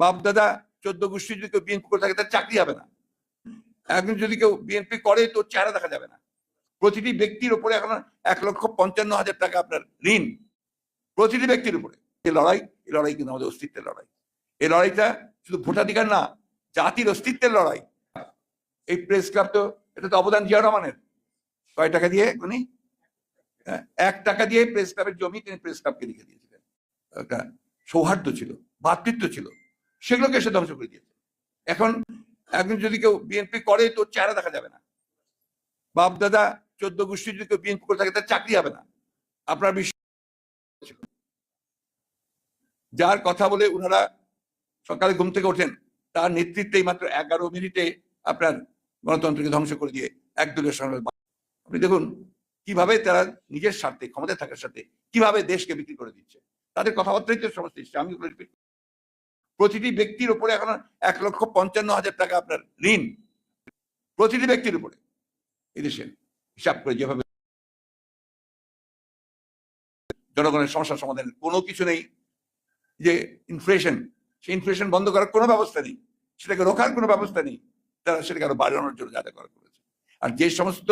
বাপ দাদা চোদ্দ গোষ্ঠী যদি কেউ বিএনপি করে থাকে তার চাকরি হবে না। একজন যদি কেউ বিএনপি করে তো চেহারা দেখা যাবে না। প্রতিটি ব্যক্তির উপরে এখন এক লক্ষ পঞ্চান্ন হাজার টাকা আপনার ঋণ। প্রতিটি ব্যক্তির উপরে। এই লড়াই এই লড়াই কিন্তু আমাদের অস্তিত্বের লড়াই। এই লড়াইটা শুধু ভোটাধিকার না জাতির অস্তিত্বের লড়াই। এই প্রেস ক্লাব তো এটা তো অবদান জিয়া রহমানের। কয় টাকা দিয়ে উনি? হ্যাঁ, এক টাকা দিয়ে প্রেস ক্লাবের জমি তিনি প্রেস ক্লাবকে লিখে দিয়েছিলেন। একটা সৌহার্দ্য ছিল ভ্রাতৃত্ব ছিল। সেগুলোকে সে ধ্বংস করে দিয়েছে। এখন একজন যদি কেউ বিএনপি করে, তো চেহারা দেখা যাবে না। বাপ, দাদা, চোদ্দ গোষ্ঠী যদি কেউ বিএনপি করে থাকে, তার চাকরি হবে না। আপনার বিশ্বাস যার কথা বলে ওনারা সকালে ঘুম থেকে ওঠেন, তার নেতৃত্বেই মাত্র এগারো মিনিটে আপনার গণতন্ত্রকে ধ্বংস করে দিয়ে একদলীয় সরকার আপনি দেখুন, কীভাবে তারা নিজের স্বার্থে, ক্ষমতায় থাকার সাথে কীভাবে দেশকে বিক্রি করে দিচ্ছে। তাদের কথাবার্তাই তো সমস্ত আমি। প্রতিটি ব্যক্তির উপরে এখন এক লক্ষ পঞ্চান্ন হাজার টাকা আপনার ঋণ। প্রতিটি ব্যক্তির উপরে। এদেশে হিসাব করে যেভাবে জনগণের সমস্যার সমাধান। কোনো কিছু নেই যে ইনফ্লেশন সেই ইনফ্লেশন বন্ধ করার কোনো ব্যবস্থা নেই। সেটাকে রোখার কোনো ব্যবস্থা নেই। তারা সেটাকে আরও বাড়ানোর জন্য যা করা করেছে। আর যে সমস্ত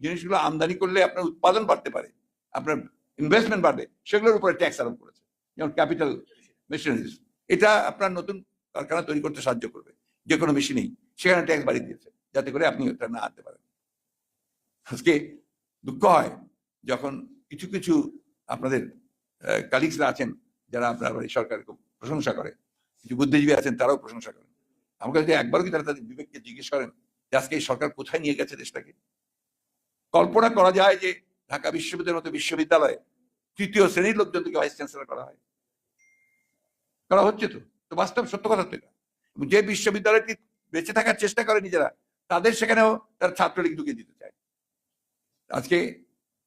জিনিসগুলো আমদানি করলে আপনার উৎপাদন বাড়তে পারে, আপনার ইনভেস্টমেন্ট বাড়বে, সেগুলোর উপরে ট্যাক্স আরোপ করেছে। যেমন ক্যাপিটাল মেশিনারিজ এটা আপনার নতুন কারখানা তৈরি করতে সাহায্য করবে। যে কোনো মেশিনেই। সেখানে ট্যাক্স বাড়িয়ে দিয়েছে। যাতে করে আপনি ওটা না আনতে পারেন। আজকে দুঃখ হয় যখন কিছু কিছু আপনাদের কালিগসরা আছেন যারা আপনার এই সরকারের খুব প্রশংসা করে। কিছু বুদ্ধিজীবী আছেন তারাও প্রশংসা করেন। আমার কাছে একবারও কি তারা তাদের বিবেককে জিজ্ঞেস করেন যে আজকে এই সরকার কোথায় নিয়ে গেছে দেশটাকে? কল্পনা করা যায় যে ঢাকা বিশ্ববিদ্যালয়ের মতো বিশ্ববিদ্যালয়ে তৃতীয় শ্রেণির লোকজনকে ভাইস চ্যান্সেলর করা হয়। করা হচ্ছে তো? তো বাস্তব সত্য কথা তো যে বিশ্ববিদ্যালয়টি বেঁচে থাকার চেষ্টা করে নিজেরা, তাদের সেখানেও তার ছাত্রলীগ ঢুকিয়ে দিতে চায়। আজকে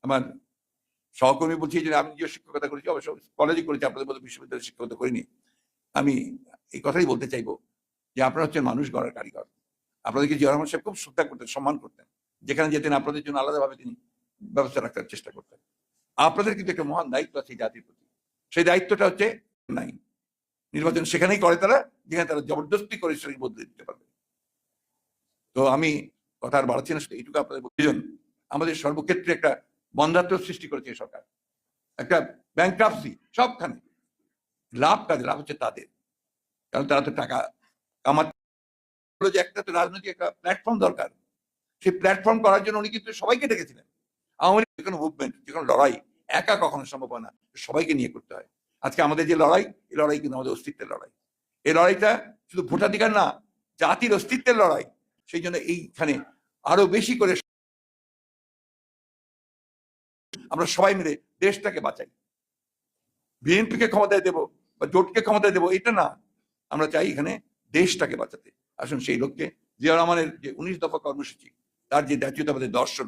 আমার সহকর্মী বলছি যে আমি নিজেও শিক্ষকতা করেছি, অবশ্য কলেজে করেছি, আপনাদের মতো বিশ্ববিদ্যালয়ে শিক্ষকতা করিনি। আমি এই কথাই বলতে চাইব যে আপনারা হচ্ছেন মানুষ গড়ার কারিগর। আপনাদেরকে জিয়া রহমান সাহেব খুব শ্রদ্ধা করতেন, সম্মান করতেন। যেখানে যেতেন আপনাদের জন্য আলাদাভাবে তিনি ব্যবস্থা রাখার চেষ্টা করতেন। আপনাদের কিন্তু একটা মহান দায়িত্ব আছে জাতির প্রতি। সেই দায়িত্বটা হচ্ছে নাই। নির্বাচন সেখানেই করে তারা, যেখানে তারা জবরদস্তি করে সেটাকে বদলে দিতে পারবে। তো আমি কথা আর বাড়াচ্ছি না এইটুকু আপনাদের প্রয়োজন আমাদের সর্বক্ষেত্রে একটা বন্ধাত্ম সৃষ্টি করেছে সরকার। একটা ব্যাংক্রাপসি সবখানে। লাভ কাদের লাভ হচ্ছে তাদের। কারণ তারা তো টাকা হলো যে একটা তো রাজনৈতিক একটা প্ল্যাটফর্ম দরকার। সেই প্ল্যাটফর্ম করার জন্য উনি কিন্তু সবাইকে ডেকেছিলেন। আওয়ামী লীগ যে কোনো মুভমেন্ট যে কোনো লড়াই, একা কখনো সম্ভব হয় না। সবাইকে নিয়ে করতে হয়। আজকে আমাদের যে লড়াই, এই লড়াই কিন্তু আমাদের অস্তিত্বের লড়াই। এই লড়াইটা শুধু ভোটাধিকার না, জাতির অস্তিত্বের লড়াই। সেই জন্য এইখানে আরও বেশি করে আমরা সবাই মিলে দেশটাকে বাঁচাই। বিএনপিকে ক্ষমতায় দেব বা জোটকে ক্ষমতায় দেব, এটা না। আমরা চাই এখানে দেশটাকে বাঁচাতে। আসুন সেই লক্ষ্যে জিয়া রহমানের যে উনিশ দফা কর্মসূচি, তার যে জাতীয়তাবাদের দর্শন